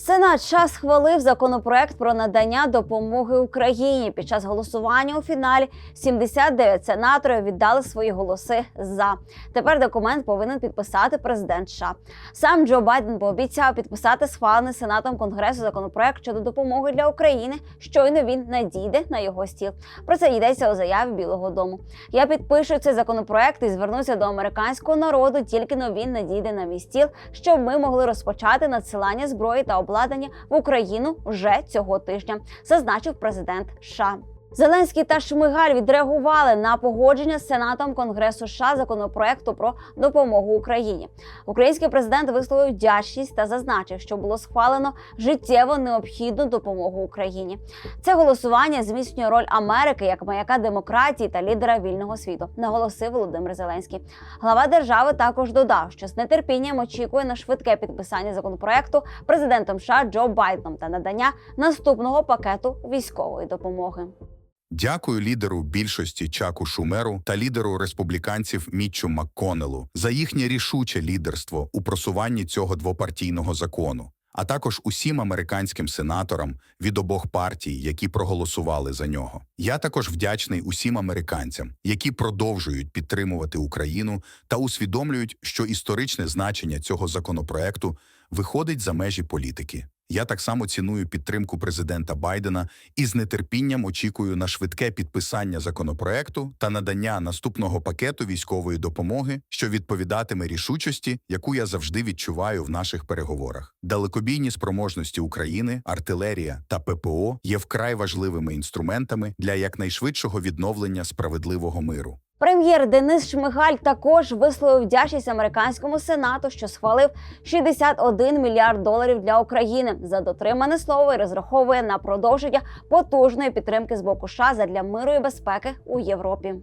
Сенат США схвалив законопроект про надання допомоги Україні. Під час голосування у фіналі 79 сенаторів віддали свої голоси за. Тепер документ повинен підписати президент США. Сам Джо Байден пообіцяв підписати схвалений сенатом конгресу законопроект щодо допомоги для України. Щойно він надійде на його стіл. Про це йдеться у заяві Білого Дому. Я підпишу цей законопроект і звернуся до американського народу, тільки но він надійде на мій стіл, щоб ми могли розпочати надсилання зброї та обладнання в Україну вже цього тижня, зазначив президент США. Зеленський та Шмигаль відреагували на погодження з Сенатом Конгресу США законопроекту про допомогу Україні. Український президент висловив вдячність та зазначив, що було схвалено життєво необхідну допомогу Україні. Це голосування зміцнює роль Америки як маяка демократії та лідера вільного світу, наголосив Володимир Зеленський. Глава держави також додав, що з нетерпінням очікує на швидке підписання законопроекту президентом США Джо Байденом та надання наступного пакету військової допомоги. Дякую лідеру більшості Чаку Шумеру та лідеру республіканців Мітчу МакКонелу за їхнє рішуче лідерство у просуванні цього двопартійного закону, а також усім американським сенаторам від обох партій, які проголосували за нього. Я також вдячний усім американцям, які продовжують підтримувати Україну та усвідомлюють, що історичне значення цього законопроекту виходить за межі політики. Я так само ціную підтримку президента Байдена і з нетерпінням очікую на швидке підписання законопроекту та надання наступного пакету військової допомоги, що відповідатиме рішучості, яку я завжди відчуваю в наших переговорах. Далекобійні спроможності України, артилерія та ППО є вкрай важливими інструментами для якнайшвидшого відновлення справедливого миру. Прем'єр Денис Шмигаль також висловив вдячність американському сенату, що схвалив 61 мільярд доларів для України за дотримане слово і розраховує на продовження потужної підтримки з боку США задля миру і безпеки у Європі.